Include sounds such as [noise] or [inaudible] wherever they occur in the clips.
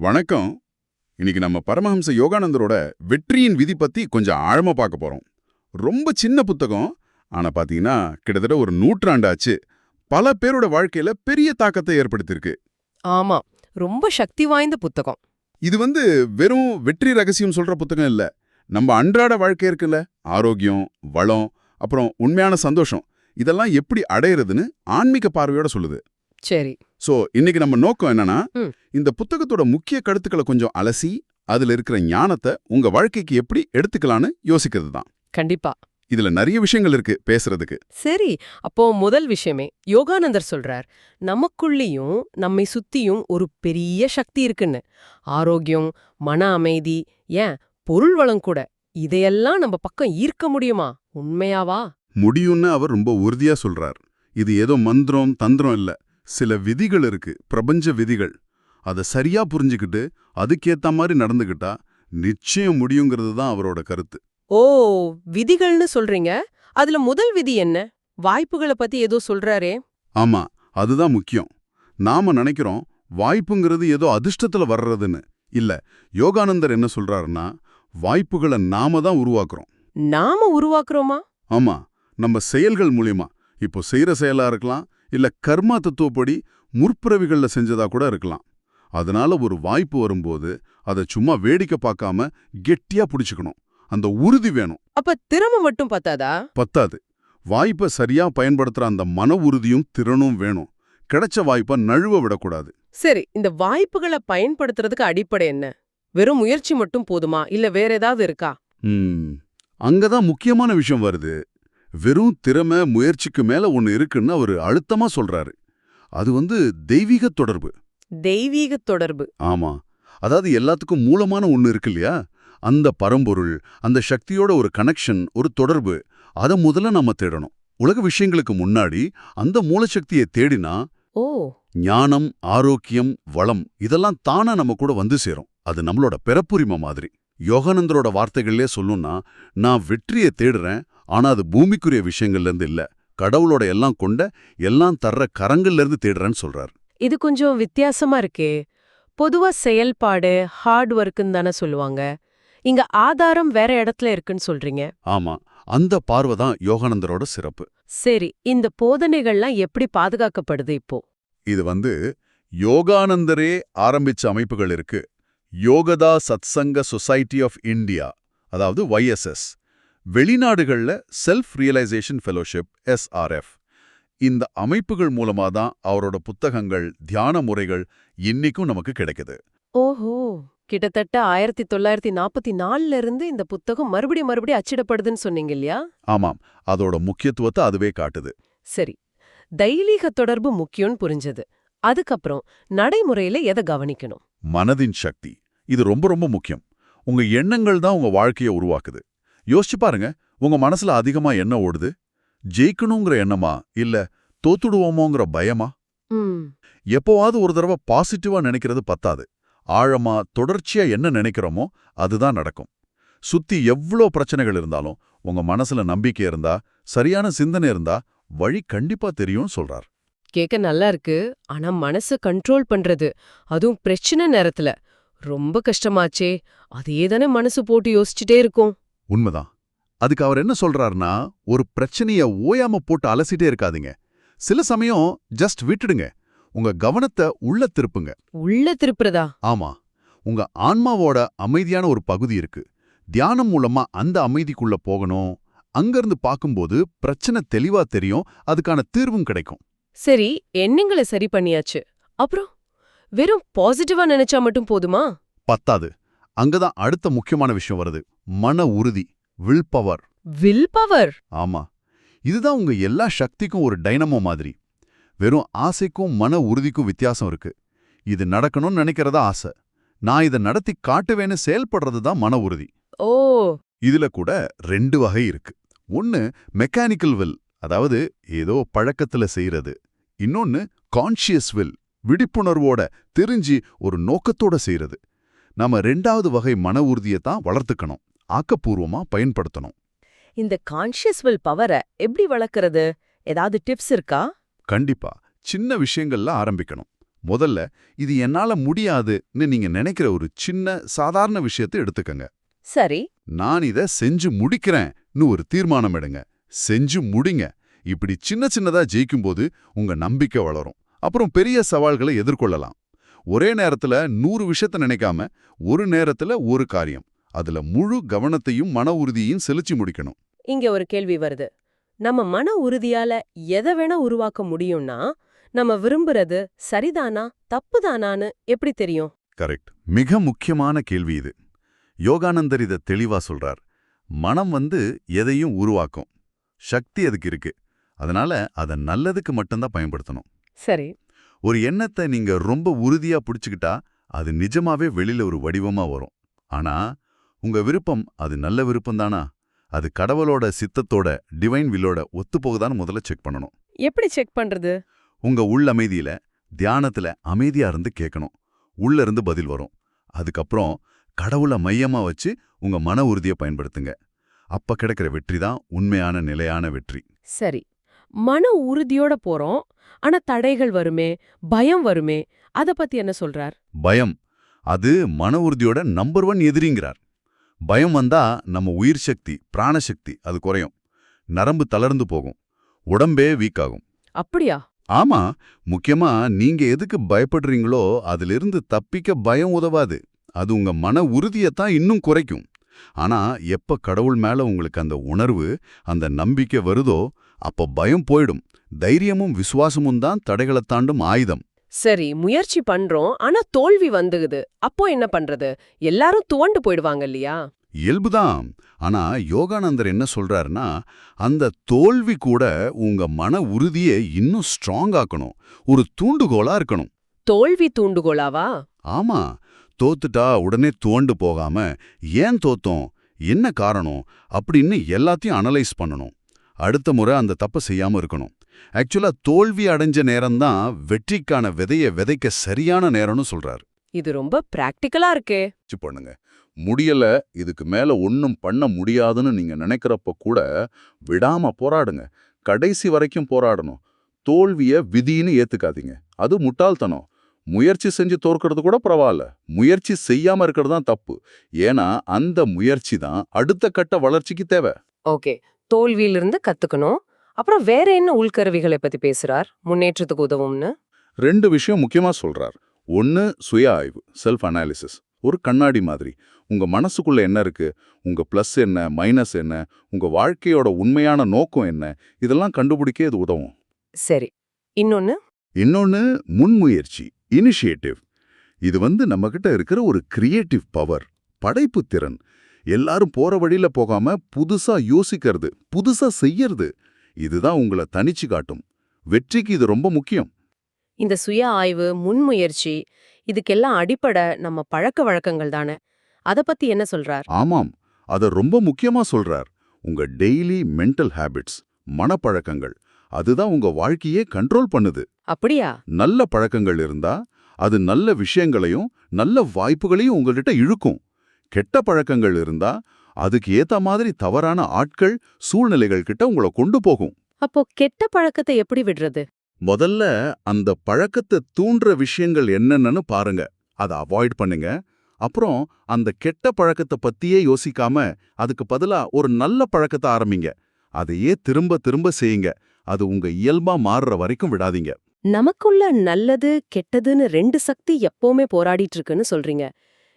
வணக்கம். இன்னைக்கு நம்ம பரமஹம்ச யோகானந்தரோட வெற்றியின் விதி பத்தி கொஞ்சம் ஆழமா பார்க்க போறோம். ரொம்ப சின்ன புத்தகம். ஆனா பாத்தீங்கன்னா கிட்டத்தட்ட ஒரு நூற்றாண்டு ஆச்சு பல பேரோட வாழ்க்கையில பெரிய தாக்கத்தை ஏற்படுத்தியிருக்கு. ஆமா. ரொம்ப சக்தி வாய்ந்த புத்தகம். இது வந்து வெறும் வெற்றி ரகசியம் சொல்ற புத்தகம் இல்ல. நம்ம அன்றாட வாழ்க்கை இருக்குல்ல. ஆரோக்கியம் வளம் அப்புறம் உண்மையான சந்தோஷம். இதெல்லாம் எப்படி அடையிறதுன்னு ஆன்மீக பார்வையோட சொல்லுது. சரி. சோ இன்னைக்கு நம்ம நோக்கம் என்னன்னா. இந்த புத்தகத்தோட முக்கிய கருத்துக்களை கொஞ்சம் அலசி அதுல இருக்கிற ஞானத்தை உங்க வாழ்க்கைக்கு எப்படி எடுத்துக்கலான்னு யோசிக்கிறது தான். கண்டிப்பா. இதுல நிறைய விஷயங்கள் இருக்கு பேசுறதுக்கு. சரி அப்போ முதல் விஷயமே யோகானந்தர் சொல்றார் நமக்குள்ளேயும் நம்மை சுத்தியும் ஒரு பெரிய சக்தி இருக்குன்னு. ஆரோக்கியம் மன அமைதி ஏன்? பொருள் வளம் கூட. இதையெல்லாம் நம்ம பக்கம் ஈர்க்க முடியுமா? உண்மையாவா? முடியும்னு அவர் ரொம்ப உறுதியா சொல்றார். இது ஏதோ மந்திரம் தந்திரம் இல்ல. சில விதிகள் இருக்கு பிரபஞ்ச விதிகள். அதை சரியா புரிஞ்சுக்கிட்டு அதுக்கேத்த மாதிரி நடந்துக்கிட்டா நிச்சயம் முடியுங்கிறது தான் அவரோட கருத்து. ஓ விதிகள்னு சொல்றீங்க? அதுல முதல் விதி என்ன? வாய்ப்புகளை பத்தி ஏதோ சொல்றாரே. ஆமா அதுதான் முக்கியம். நாம நினைக்கிறோம் வாய்ப்புங்கிறது ஏதோ அதிர்ஷ்டத்துல வர்றதுன்னு. இல்ல யோகானந்தர் என்ன சொல்றாருன்னா வாய்ப்புகளை நாம தான் உருவாக்குறோம். நாம உருவாக்குறோமா? ஆமா நம்ம செயல்கள் மூலியமா. இப்போ செய்யற செயலா இருக்கலாம் இல்ல கர்மா தத்துவப்படி முற்பிறவிகள்ல செஞ்சதா கூட இருக்கலாம். அதனால ஒரு வாய்ப்பு வரும்போது அதை சும்மா வேடிக்கை பார்க்காம கெட்டியா பிடிச்சுக்கணும். அந்த உறுதி வேணும். அப்ப திறமை மட்டும் பத்தாதா? பத்தாது. வாய்ப்பை சரியா பயன்படுத்துற அந்த மன உறுதியும் திறனும் வேணும். கிடைச்ச வாய்ப்பை நழுவ விடக்கூடாது. சரி இந்த வாய்ப்புகளை பயன்படுத்துறதுக்கு அடிப்படை என்ன? வெறும் முயற்சி மட்டும் போதுமா? இல்ல வேற ஏதாவது இருக்கா? அங்கதான் முக்கியமான விஷயம் வருது. வெறும் திறமை முயற்சிக்கு மேல ஒன்னு இருக்குன்னு அவர் அழுத்தமா சொல்றாரு. அது வந்து தெய்வீக தொடர்பு. தெய்வீக தொடர்பு. ஆமா. அதாவது எல்லாத்துக்கும் மூலமான ஒன்னு இருக்கு இல்லையா? அந்த பரம்பொருள் அந்த சக்தியோட ஒரு கனெக்ஷன் ஒரு தொடர்பு அதை முதல்ல நம்ம தேடணும். உலக விஷயங்களுக்கு முன்னாடி அந்த மூலசக்தியை தேடினா ஓ. ஞானம் ஆரோக்கியம் வளம் இதெல்லாம் தானா நம்ம கூட வந்து சேரும். அது நம்மளோட பிறப்புரிமை மாதிரி. யோகானந்தரோட வார்த்தைகள்லே சொல்லணும்னா நான் வெற்றியை தேடுறேன் ஆனா அது பூமிக்குரிய விஷயங்கள்ல இருந்து இல்ல. கடவுளோட எல்லாம் கொண்ட எல்லாம் தர்ற கரங்கள்ல இருந்து தேடுறேன்னு சொல்றார். இது கொஞ்சம் வித்தியாசமா இருக்கே. பொதுவா செயல்பாடு ஹார்ட் ஒர்க்குன்னு தானே சொல்லுவாங்க. இங்க ஆதாரம் வேற இடத்துல இருக்குன்னு சொல்றீங்க. ஆமா. அந்த பார்வை தான் யோகானந்தரோட சிறப்பு. சரி இந்த போதனைகள்லாம் எப்படி பாதுகாக்கப்படுது இப்போ? இது வந்து யோகானந்தரே ஆரம்பிச்ச அமைப்புகள் இருக்கு. Yogoda Satsanga society of India அதாவது YSS வெளிநாடுகள்ல செல்ஃப் ரியலைசேஷன் ஃபெலோஷிப் எஸ்ஆர்எஃப் இந்த அமைப்புகள் மூலமா தான் அவரோட புத்தகங்கள் தியான முறைகள் இன்னிக்கும் நமக்கு கிடைக்குது. ஓஹோ! கிட்டத்தட்ட ஆயிரத்தி தொள்ளாயிரத்தி நாற்பத்தி நாலுல இருந்து இந்த புத்தகம் மறுபடியும் மறுபடியும் அச்சிடப்படுதுன்னு சொன்னீங்க இல்லையா? ஆமாம். அதோட முக்கியத்துவத்தை அதுவே காட்டுது. சரி. தைலீக தொடர்பு முக்கியம்னு புரிஞ்சது. அதுக்கப்புறம் நடைமுறையில எதை கவனிக்கணும்? மனதின் சக்தி. இது ரொம்ப ரொம்ப முக்கியம். உங்க எண்ணங்கள் தான் உங்க வாழ்க்கையை உருவாக்குது. யோசிச்சு பாருங்க உங்க மனசுல அதிகமா என்ன ஓடுது? ஜெயிக்கணுங்கிற எண்ணமா? இல்ல தோத்துடுவோமோங்கிற பயமா? எப்போவாவது ஒரு தடவை பாசிட்டிவா நினைக்கிறது பத்தாது. ஆழமா தொடர்ச்சியா என்ன நினைக்கிறோமோ அதுதான் நடக்கும். சுத்தி எவ்ளோ பிரச்சனைகள் இருந்தாலும் உங்க மனசுல நம்பிக்கை இருந்தா சரியான சிந்தனை இருந்தா வழி கண்டிப்பா தெரியும் சொல்றார். கேட்க நல்லா இருக்கு. ஆனா மனச கண்ட்ரோல் பண்றது அதுவும் பிரச்சனை நேரத்துல. ரொம்ப கஷ்டமாச்சே. அதே தானே மனசு போட்டு யோசிச்சுட்டே இருக்கும். உண்மைதான். அதுக்கு அவர் என்ன சொல்றாருன்னா ஒரு பிரச்சனைய ஓயாம போட்டு அலசிட்டே இருக்காதீங்க. சில சமயம் ஜஸ்ட் விட்டுடுங்க. உங்க கவனத்தை உள்ள திருப்புங்க. உள்ள திருப்புறதா? ஆமா. உங்க ஆன்மாவோட அமைதியான ஒரு பகுதி இருக்கு. தியானம் மூலமா அந்த அமைதிக்குள்ள போகணும். அங்கிருந்து பார்க்கும்போது பிரச்சனை தெளிவா தெரியும். அதுக்கான தீர்வும் கிடைக்கும். சரி எண்ணங்களை சரி பண்ணியாச்சு. அப்புறம்? வெறும் பாசிட்டிவா நினைச்சா மட்டும் போதுமா? பத்தாது. அங்கதான் அடுத்த முக்கியமான விஷயம் வருது. மன உறுதி வில் பவர் வில் பவர் ஆமா. இதுதான் உங்க எல்லா சக்திக்கும் ஒரு டைனமோ மாதிரி. வெறும் ஆசைக்கும் மன உறுதிக்கும் வித்தியாசம் இருக்கு. இது நடக்கணும்னு நினைக்கிறதா ஆசை. நான் இதை நடத்தி காட்டுவேன்னு செயல்படுறது தான் மன உறுதி. ஓ. இதுல கூட ரெண்டு வகை இருக்கு. ஒன்னு மெக்கானிக்கல் வில் அதாவது ஏதோ பழக்கத்துல செய்யறது இன்னொன்னு கான்ஷியஸ் வில் விழிப்புணர்வோட தெரிஞ்சு ஒரு நோக்கத்தோட செய்யறது நாம ரெண்டாவது வகை மன உறுதியை தான் வளர்த்துக்கணும். ஆக்கப்பூர்வமா பயன்படுத்தணும். இந்த கான்ஷியஸ் வில் பவரை எப்படி வளர்க்கறது? ஏதாவது டிப்ஸ் இருக்கா? கண்டிப்பா. சின்ன விஷயங்கள்ல ஆரம்பிக்கணும். முதல்ல இது என்னால முடியாதுன்னு நீங்க நினைக்கிற ஒரு சின்ன சாதாரண விஷயத்தை எடுத்துக்கங்க. சரி. நான் இத செஞ்சு முடிக்கிறேன்னு ஒரு தீர்மானம் எடுங்க. செஞ்சு முடிங்க. இப்படி சின்ன சின்னதா ஜெயிக்கும்போது உங்க நம்பிக்கை வளரும். அப்புறம் பெரிய சவால்களை எதிர்கொள்ளலாம். ஒரே நேரத்துல நூறு விஷயத்த நினைக்காம ஒரு நேரத்துல ஒரு காரியம். அதுல முழு கவனத்தையும் மன உறுதியையும் செலுத்தி முடிக்கணும். இங்க ஒரு கேள்வி வருது. நம்ம மன உறுதியால எதை வேணா உருவாக்க முடியும்னா நம்ம விரும்புறது சரிதானா தப்புதானான்னு எப்படி தெரியும்? கரெக்ட். மிக முக்கியமான கேள்வி இது. யோகானந்தர் இத தெளிவா சொல்றார். மனம் வந்து எதையும் உருவாக்கும். சக்தி அதுக்கு இருக்கு. அதனால அதை நல்லதுக்கு மட்டும்தான் பயன்படுத்தணும். சரி. ஒரு எண்ணத்தை நீங்க ரொம்ப உறுதியா பிடிச்சுக்கிட்டா அது நிஜமாவே வெளியில ஒரு வடிவமா வரும். ஆனா உங்க விருப்பம் அது நல்ல விருப்பம் தானா அது கடவுளோட சித்தத்தோட டிவைன் வில்லோட ஒத்துப்போகுதான்னு முதல்ல செக் பண்ணணும். எப்படி செக் பண்றது? உங்க உள் அமைதியில தியானத்துல அமைதியா இருந்து கேட்கணும் உள்ள இருந்து பதில் வரும். அதுக்கப்புறம் கடவுளை மையமா வச்சு உங்க மன உறுதியை பயன்படுத்துங்க. அப்ப கிடைக்கிற வெற்றி தான் உண்மையான நிலையான வெற்றி. சரி. மன உறுதியோட போறோம். ஆனா தடைகள் வருமே பயம் வருமே அத பத்தி என்ன சொல்றார்? பயம். அது மன உறுதியோட நம்பர் ஒன் எதிரிங்கிறார். பயம் வந்தா நம்ம உயிர் சக்தி பிராணசக்தி அது குறையும். நரம்பு தளர்ந்து போகும். உடம்பே வீக் ஆகும். அப்படியா? ஆமா. முக்கியமா நீங்க எதுக்கு பயப்படுறீங்களோ அதிலிருந்து தப்பிக்க பயம் உதவாது. அது உங்க மன உறுதியைத்தான் இன்னும் குறைக்கும். ஆனா எப்ப கடவுள் மேல உங்களுக்கு அந்த உணர்வு அந்த நம்பிக்கை வருதோ அப்ப பயம் போயிடும். தைரியமும் விசுவாசமும் தான் தடைகளை தாண்டும் ஆயுதம். சரி முயற்சி பண்றோம் ஆனா தோல்வி வந்துகுது. அப்போ என்ன பண்றது? எல்லாரும் துவண்டு போயிடுவாங்க இல்லையா? இயல்புதான். ஆனா யோகானந்தர் என்ன சொல்றாருன்னா அந்த தோல்வி கூட உங்க மன உறுதியை இன்னும் ஸ்ட்ராங் ஆக்கணும். ஒரு தூண்டுகோலா இருக்கணும். தோல்வி தூண்டுகோலாவா? ஆமா. தோத்துட்டா உடனே துவண்டு போகாம ஏன் தோத்தோம்? என்ன காரணம்? அப்படின்னு எல்லாத்தையும் அனலைஸ் பண்ணணும். அடுத்த முறை அந்த தப்பை செய்யாம இருக்கணும். ஆக்சுவலா தோல்வி அடைஞ்ச நேரம்தான் வெற்றிக்கான விதைய விதைக்க சரியான நேரம்னு சொல்றாரு. இது ரொம்ப பிராக்டிக்கலா இருக்கே. பண்ணுங்க. முடியல இதுக்கு மேல ஒன்னும் பண்ண முடியாதுன்னு நீங்க நினைக்கிறப்ப கூட விடாம போராடுங்க. கடைசி வரைக்கும் போராடணும். தோல்விய விதின்னு ஏத்துக்காதீங்க. அது முட்டாள்தனம். முயற்சி செஞ்சு தோற்கிறது கூட பரவாயில்ல. முயற்சி செய்யாம இருக்கிறது தான் தப்பு. ஏன்னா அந்த முயற்சி தான் அடுத்த கட்ட வளர்ச்சிக்கு தேவை. ஓகே. தோல்வியிலிருந்து கத்துக்கணும். அப்புறம் வேற என்ன உள்கருவிகளை பத்தி பேசுறார்? முன்னேற்றத்துக்கு உதவும்னு? ரெண்டு விஷயம் முக்கியமா சொல்றார். ஒன்னு சுய ஆய்வு செல்ஃப் அனாலிசிஸ் ஒரு கண்ணாடி மாதிரி. உங்க மனசுக்குள்ள என்ன இருக்கு? உங்க ப்ளஸ் என்ன மைனஸ் என்ன? உங்க வாழ்க்கையோட உண்மையான நோக்கம் என்ன? இதெல்லாம் கண்டுபிடிக்க இது உதவும். சரி. இன்னொன்னு? இன்னொன்னு முன்முயற்சி இனிஷியேட்டிவ் இது வந்து நம்மகிட்ட இருக்கிற ஒரு கிரியேட்டிவ் பவர் படைப்பு திறன் எல்லாரும் போற வழியில போகாம புதுசா யோசிக்கிறது புதுசா செய்யறது. இதுதான் உங்களை தனிச்சு காட்டும். வெற்றிக்கு இது ரொம்ப முக்கியம். இந்த சுய ஆய்வு முன்முயற்சி இதுக்கெல்லாம் அடிப்படை நம்ம பழக்க வழக்கங்கள் தானே. அத பத்தி என்ன சொல்றார்? ஆமாம். அத ரொம்ப முக்கியமா சொல்றார். உங்க டெய்லி மென்டல் ஹேபிட்ஸ் மனப்பழக்கங்கள் அதுதான் உங்க வாழ்க்கையே கண்ட்ரோல் பண்ணுது. அப்படியா? நல்ல பழக்கங்கள் இருந்தா அது நல்ல விஷயங்களையும் நல்ல வாய்ப்புகளையும் உங்கள்கிட்ட இழுக்கும். கெட்ட பழக்கங்கள் இருந்தா அதுக்கு ஏத்த மாதிரி தவறான ஆட்கள் சூழ்நிலைகள் கிட்ட உங்களை கொண்டு போகும். அப்போ கெட்ட பழக்கத்தை எப்படி விடுறது? முதல்ல அந்த பழக்கத்தை தூண்டுற விஷயங்கள் என்னென்னு பாருங்க. அதை அவாய்ட் பண்ணுங்க. அப்புறம் அந்த கெட்ட பழக்கத்தை பத்தியே யோசிக்காம அதுக்கு பதிலா ஒரு நல்ல பழக்கத்தை ஆரம்பிங்க. அதையே திரும்ப திரும்ப செய்யுங்க. அது உங்க இயல்பா மாறுற வரைக்கும் விடாதீங்க. நமக்குள்ள நல்லது கெட்டதுன்னு ரெண்டு சக்தி எப்பவுமே போராடிட்டு இருக்குன்னு சொல்றீங்க.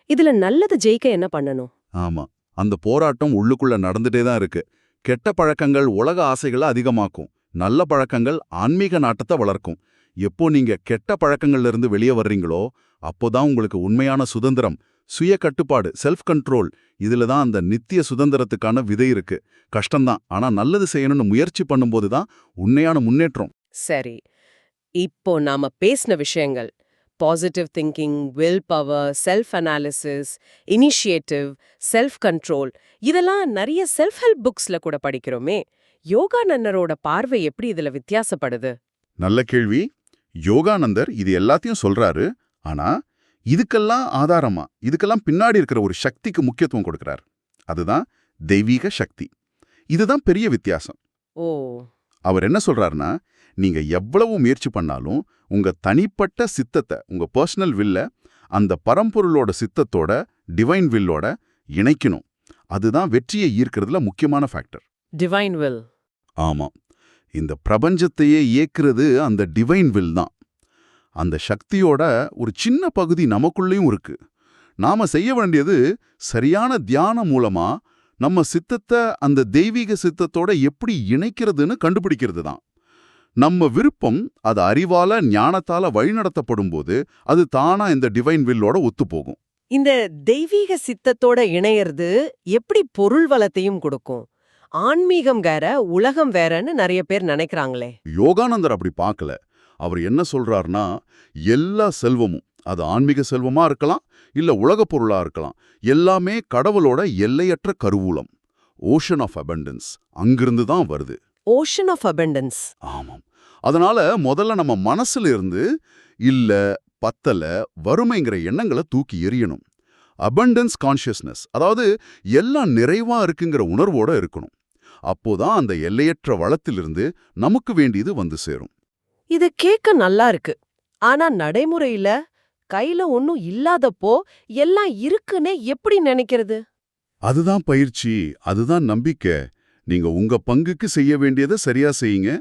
இதுல நல்லது ஜெயிக்க என்ன பண்ணணும்? ஆமா. அந்த போராட்டம் உள்ளுக்குள்ள நடந்துட்டே தான் இருக்கு. கெட்ட பழக்கங்கள் உலக ஆசைகளை அதிகமாக்கும். நல்ல பழக்கங்கள் ஆன்மீக நாட்டத்தை வளர்க்கும். எப்போ நீங்க கெட்ட பழக்கங்கள்ல இருந்து வெளியே வர்றீங்களோ அப்போதான் உங்களுக்கு உண்மையான சுதந்திரம் சுய கட்டுப்பாடு செல்ஃப் கண்ட்ரோல் இதுல தான் அந்த நித்திய சுதந்திரத்துக்கான விதை இருக்கு. கஷ்டம்தான். ஆனா நல்லது செய்யணும்னு முயற்சி பண்ணும்போது தான் உண்மையான முன்னேற்றம். சரி. இப்போ நாம பேசின விஷயங்கள். Positive thinking will power self analysis initiative self control இதெல்லாம் நிறைய செல்ஃப் ஹெல்ப் புக்ஸ்ல கூட படிக்கிறோமே. யோகானந்தரோட பார்வை எப்படி இதுல வித்தியாசப்படுது? நல்ல கேள்வி. யோகானந்தர் இது எல்லாத்தையும் சொல்றாரு. ஆனா இதுக்கெல்லாம் ஆதாரமா? இதுக்கெல்லாம் பின்னாடி இருக்கிற ஒரு சக்திக்கு முக்கியத்துவம் கொடுக்கிறார். அதுதான் தெய்வீக சக்தி. இதுதான் பெரிய வித்தியாசம். ஓ. அவர் என்ன சொல்றாருன்னா நீங்க எவ்வளவு முயற்சி பண்ணாலும் உங்க தனிப்பட்ட சித்தத்தை உங்க பர்சனல் வில்ல அந்த பரம்பொருளோட சித்தத்தோட டிவைன் வில்லோட இணைக்கணும். அதுதான் வெற்றியை ஈர்க்கிறதுல முக்கியமான ஃபேக்டர் டிவைன் வில் ஆமாம் இந்த பிரபஞ்சத்தையே இயக்குறது அந்த டிவைன் வில் தான். அந்த சக்தியோட ஒரு சின்ன பகுதி நமக்குள்ளேயும் இருக்கு. நாம செய்ய வேண்டியது சரியான தியானம் மூலமா நம்ம சித்தத்தை அந்த தெய்வீக சித்தத்தோட எப்படி இணைக்கிறதுன்னு கண்டுபிடிக்கிறது தான். நம்ம விருப்பம் அது அறிவால ஞானத்தால வழிநடத்தப்படும் போது அது தானா இந்த டிவைன் வில்லோட ஒத்துப்போகும். இந்த தெய்வீக சித்தத்தோட இணையறது எப்படி பொருள் வளத்தையும் கொடுக்கும்? ஆன்மீகம் வேற உலகம் வேறன்னு நிறைய பேர் நினைக்கிறாங்களே. யோகானந்தர் அப்படி பார்க்கல. அவர் என்ன சொல்றாருன்னா எல்லா செல்வமும் அது ஆன்மீக செல்வமா இருக்கலாம் இல்ல உலகப் பொருளா இருக்கலாம் எல்லாமே கடவுளோட எல்லையற்ற கருவூலம் ஓஷன் ஆஃப் abundance அங்கிருந்து தான் வருது. Ocean of abundance. ஆமாம். அதனால முதல்ல நம்ம மனசுல இருந்து இல்ல பத்தல வறுமைங்கிற எண்ணங்களை தூக்கி எறியணும். Abundance கான்ஷியஸ்னஸ் அதாவது எல்லாம் நிறைவா இருக்குங்கிற உணர்வோட இருக்கணும். அப்போதான் அந்த எல்லையற்ற வளத்திலிருந்து நமக்கு வேண்டியது வந்து சேரும். இது கேட்க நல்லா இருக்கு. ஆனா நடைமுறையில கையில ஒன்னும் இல்லாதப்போ எல்லாம் இருக்குன்னே எப்படி நினைக்கிறது? அதுதான் பயிற்சி அதுதான் நம்பிக்கை. நீங்க உங்க பங்குக்கு செய்ய வேண்டியதை சரியா செய்யுங்க.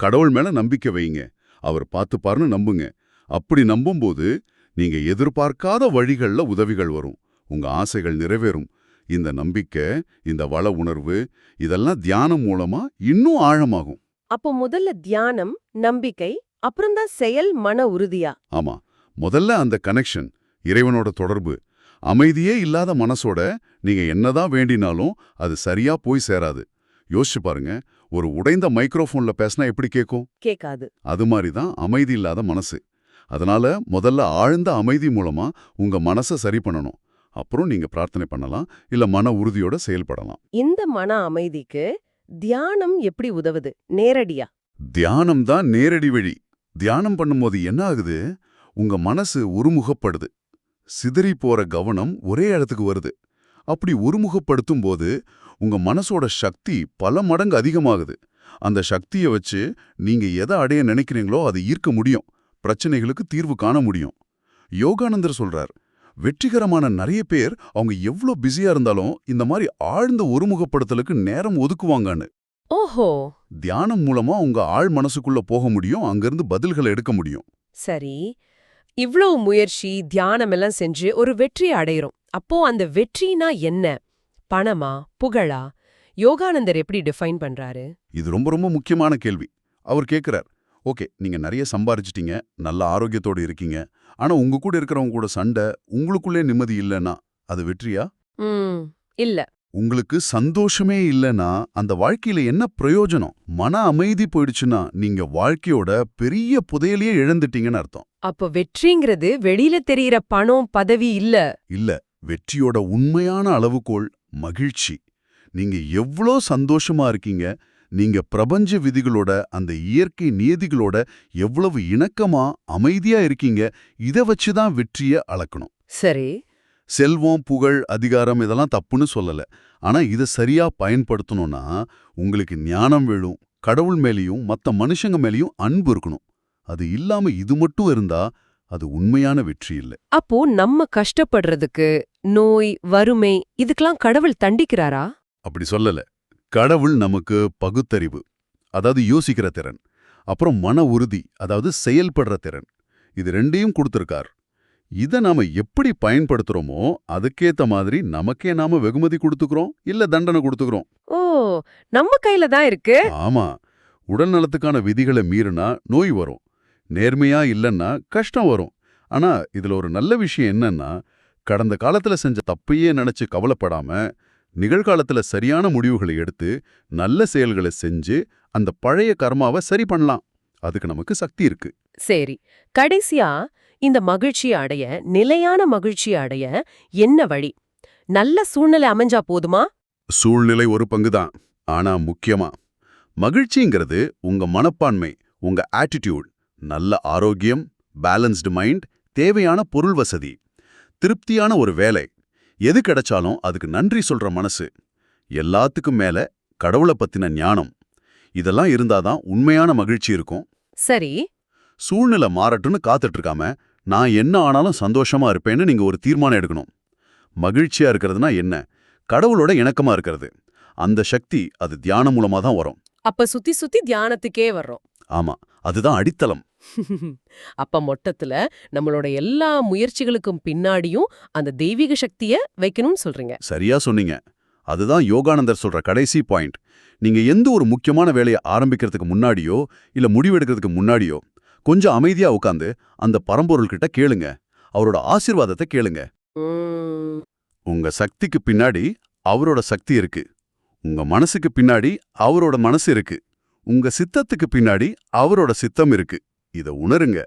கடவுள் மேல நம்பிக்கை வைங்க அவர் பார்த்துப்பாருன்னு நம்புங்க. அப்படி நம்பும்போது நீங்க எதிர்பார்க்காத வழிகள்ல உதவிகள் வரும். உங்க ஆசைகள் நிறைவேறும். இந்த நம்பிக்கை இந்த வள உணர்வு இதெல்லாம் தியானம் மூலமா இன்னும் ஆழமாகும். அப்போ முதல்ல தியானம் நம்பிக்கை அப்புறம்தான் செயல் மன உறுதியா? ஆமா. முதல்ல அந்த கனெக்ஷன் இறைவனோட தொடர்பு. அமைதியே இல்லாத மனசோட நீங்க என்னதான் வேண்டினாலும் அது சரியா போய் சேராது. யோசிச்சு பாருங்க ஒரு உடைந்த மைக்ரோஃபோன்ல பேசினா எப்படி கேட்கும் கேக்காது. அது மாதிரி தான் அமைதி இல்லாத மனசு. அதனால முதல்ல ஆழ்ந்த அமைதி மூலமா உங்க மனசை சரி பண்ணணும். அப்புறம் நீங்க பிரார்த்தனை பண்ணலாம் இல்ல மன உறுதியோட செயல்படலாம். இந்த மன அமைதிக்கு தியானம் எப்படி உதவுது? நேரடியா? தியானம் தான் நேரடி வழி. தியானம் பண்ணும்போது என்ன ஆகுது? உங்க மனசு ஒருமுகப்படுது சிதறி போற கவனம் ஒரே இடத்துக்கு வருது. அப்படி ஒருமுகப்படுத்தும் போது உங்க மனசோட சக்தி பல மடங்கு அதிகமாகுது. அந்த சக்தியை வச்சு நீங்க எதை அடைய நினைக்கிறீங்களோ அதை ஈர்க்க முடியும். பிரச்சனைகளுக்கு தீர்வு காண முடியும். யோகானந்தர் சொல்றார் வெற்றிகரமான நிறைய பேர் அவங்க எவ்ளோ பிஸியா இருந்தாலும் இந்த மாதிரி ஆழ்ந்த ஒருமுகப்படுத்தலுக்கு நேரம் ஒதுக்குவாங்கன்னு. ஓஹோ! தியானம் மூலமா உங்க ஆழ் மனசுக்குள்ள போக முடியும் அங்கிருந்து பதில்களை எடுக்க முடியும். சரி. இவ்வளவு முயற்சி தியானம் எல்லாம் செஞ்சு ஒரு வெற்றி அடையிறோம். அப்போ அந்த வெற்றினா என்ன? பணமா? புகழா? யோகானந்தர் எப்படி டிஃபைன் பண்றாரு? இது ரொம்ப ரொம்ப முக்கியமான கேள்வி. அவர் கேக்குறார் ஓகே நீங்க நிறைய சம்பாரிச்சிட்டீங்க நல்ல ஆரோக்கியத்தோட இருக்கீங்க. ஆனா உங்க கூட இருக்கிறவங்க கூட சண்டை உங்களுக்குள்ளே நிம்மதி இல்லைன்னா அது வெற்றியா? இல்ல. உங்களுக்கு சந்தோஷமே இல்லைன்னா அந்த வாழ்க்கையில என்ன பிரயோஜனம்? மன அமைதி போயிடுச்சுன்னா நீங்க வாழ்க்கையோட பெரிய புதையலையே இழந்துட்டீங்கன்னு அர்த்தம். அப்போ வெற்றிங்கிறது வெளியில தெரியற பணம் பதவி இல்ல. இல்ல வெற்றியோட உண்மையான அளவுகோல் மகிழ்ச்சி. நீங்க எவ்ளோ சந்தோஷமா இருக்கீங்க நீங்க பிரபஞ்ச விதிகளோட அந்த இயற்கை நியதிகளோட எவ்வளவு இணக்கமா அமைதியா இருக்கீங்க இத வச்சு தான் வெற்றிய அளக்கணும். சரி. செல்வம் புகழ் அதிகாரம் இதெல்லாம் தப்புன்னு சொல்லல. ஆனா இத சரியா பயன்படுத்தணும்னா உங்களுக்கு ஞானம் விழும் கடவுள் மேலேயும் மத்த மனுஷங்க மேலேயும் அன்பு இருக்கணும். அது இல்லாம இது மட்டும் இருந்தா அது உண்மையான வெற்றி இல்ல. அப்போ நம்ம கஷ்டப்படுறதுக்கு நோய் வறுமை இதுக்கெல்லாம் கடவுள் தண்டிக்கிறாரா? அப்படி சொல்லல. கடவுள் நமக்கு பகுத்தறிவு அதாவது யோசிக்கிற திறன் அப்புறம் மன உறுதி அதாவது செயல்படுற திறன். இது ரெண்டையும் கொடுத்திருக்கார். இத நாம எப்படி பயன்படுத்துறோமோ அதுக்கேத்த மாதிரி நமக்கே நாம வெகுமதி கொடுத்துக்கிறோம் இல்ல தண்டனை கொடுத்துக்கிறோம். ஓ நம்ம கையில தான் இருக்கு. ஆமா. உடல் நலத்துக்கான விதிகளை மீறினா நோய் வரும். நேர்மையா இல்லைன்னா கஷ்டம் வரும். ஆனா இதுல ஒரு நல்ல விஷயம் என்னன்னா கடந்த காலத்துல செஞ்ச தப்பையே நினைச்சு கவலைப்படாம நிகழ்காலத்துல சரியான முடிவுகளை எடுத்து நல்ல செயல்களை செஞ்சு அந்த பழைய கர்மாவை சரி பண்ணலாம். அதுக்கு நமக்கு சக்தி இருக்கு. சரி. கடைசியா இந்த மகிழ்ச்சியை அடைய நிலையான மகிழ்ச்சியை அடைய என்ன வழி? நல்ல சூழ்நிலை அமைஞ்சா போதுமா? சூழ்நிலை ஒரு பங்குதான் ஆனா முக்கியமா? மகிழ்ச்சிங்கிறது உங்க மனப்பான்மை உங்க ஆட்டிடியூட் நல்ல ஆரோக்கியம் பேலன்ஸ்டு மைண்ட் தேவையான பொருள் வசதி. திருப்தியான ஒரு வேலை. எது கிடைச்சாலும் அதுக்கு நன்றி சொல்ற மனசு. எல்லாத்துக்கும் மேல கடவுளை பத்தின ஞானம். இதெல்லாம் இருந்தாதான் உண்மையான மகிழ்ச்சி இருக்கும். சரி. சூழ்நிலை மாறட்டும்னு காத்துட்டு இருக்காம நான் என்ன ஆனாலும் சந்தோஷமா இருப்பேன்னு நீங்க ஒரு தீர்மானம் எடுக்கணும். மகிழ்ச்சியா இருக்கிறதுனா என்ன? கடவுளோட இணக்கமா இருக்கிறது. அந்த சக்தி அது தியானம் மூலமா தான் வரும். அப்ப சுத்தி சுத்தி தியானத்துக்கே வர்றோம். ஆமா அதுதான் அடித்தளம். [laughs] அப்ப மொத்தத்துல நம்மளோட எல்லா முயற்சிகளுக்கும் பின்னாடியும் அந்த தெய்வீக சக்திய வைக்கணும்னு சொல்றீங்க. சரியா சொன்னீங்க. அதுதான் யோகானந்தர் சொல்ற கடைசி பாயிண்ட். நீங்க எந்த ஒரு முக்கியமான வேலையை ஆரம்பிக்கிறதுக்கு முன்னாடியோ இல்ல முடிவெடுக்கிறதுக்கு முன்னாடியோ கொஞ்சம் அமைதியா உட்காந்து அந்த பரம்பொருள் கிட்ட கேளுங்க. அவரோட ஆசீர்வாதத்தை கேளுங்க. உங்க சக்திக்கு பின்னாடி அவரோட சக்தி இருக்கு. உங்க மனசுக்கு பின்னாடி அவரோட மனசு இருக்கு. உங்க சித்தத்துக்கு பின்னாடி அவரோட சித்தம் இருக்கு. இத உணருங்க.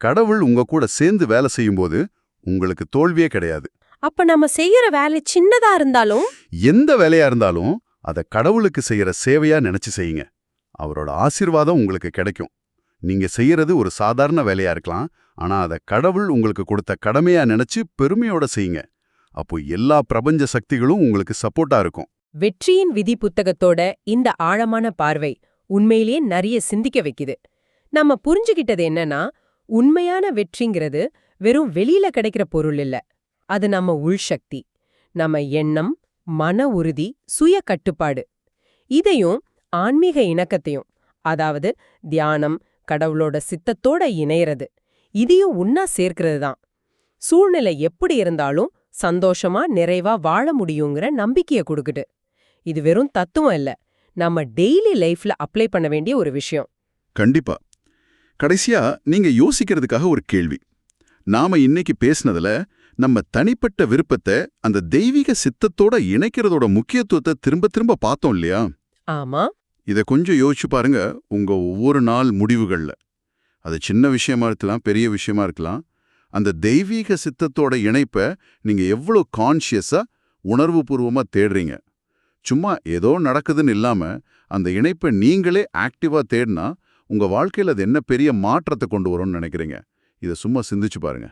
கடவுள் உங்க கூட சேர்ந்து வேலை செய்யும்போது உங்களுக்கு தோல்வியே கிடையாது. அப்ப நம்ம செய்யற வேலை சின்னதா இருந்தாலும்? எந்த வேலையா இருந்தாலும் அத கடவுளுக்கு செய்யற சேவையா நினைச்சு செய்யுங்க. அவரோட ஆசீர்வாதம் உங்களுக்கு கிடைக்கும். நீங்க செய்யறது ஒரு சாதாரண வேலையா இருக்கலாம். ஆனா அத கடவுள் உங்களுக்கு கொடுத்த கடமையா நினைச்சு பெருமையோட செய்யுங்க. அப்போ எல்லா பிரபஞ்ச சக்திகளும் உங்களுக்கு சப்போர்ட்டா இருக்கும். வெற்றியின் விதி புத்தகத்தோட இந்த ஆழமான பார்வை உண்மையிலேயே நிறைய சிந்திக்க வைக்குது. நம்ம புரிஞ்சுகிட்டது என்னன்னா உண்மையான வெற்றிங்கிறது வெறும் வெளியில கிடைக்கிற பொருள் இல்ல. அது நம்ம உள்சக்தி நம்ம எண்ணம் மன உறுதி சுய கட்டுப்பாடு. இதையும் ஆன்மீக இணக்கத்தையும் அதாவது தியானம் கடவுளோட சித்தத்தோட இணையறது. இதையும் உன்னா சேர்க்கிறது தான் சூழ்நிலை எப்படி இருந்தாலும் சந்தோஷமா நிறைவா வாழ முடியுங்கிற நம்பிக்கைய கொடுக்குது. இது வெறும் தத்துவம் இல்ல. நம்ம டெய்லி லைஃப்ல அப்ளை பண்ண வேண்டிய ஒரு விஷயம். கண்டிப்பா. கடைசியா நீங்க யோசிக்கிறதுக்காக ஒரு கேள்வி. நாம இன்னைக்கு பேசினதுல நம்ம தனிப்பட்ட விருப்பத்தை அந்த தெய்வீக சித்தத்தோட இணைக்கிறதோட முக்கியத்துவத்தை திரும்ப திரும்ப பார்த்தோம் இல்லையா? ஆமா. இத கொஞ்சம் யோசிச்சு பாருங்க உங்க ஒவ்வொரு நாள் முடிவுகள்ல. அது சின்ன விஷயமா இருக்கலாம் பெரிய விஷயமா இருக்கலாம். அந்த தெய்வீக சித்தத்தோட இணைப்பை நீங்க எவ்வளவு கான்ஷியஸா உணர்வுபூர்வமா தேடுறீங்க. சும்மா ஏதோ நடக்குதுன்னு இல்லாம அந்த இணைப்பை நீங்களே ஆக்டிவா தேடினா உங்க வாழ்க்கையில அது என்ன பெரிய மாற்றத்தை கொண்டு வரும்னு நினைக்கிறீங்க? இதை சும்மா சிந்திச்சு பாருங்க.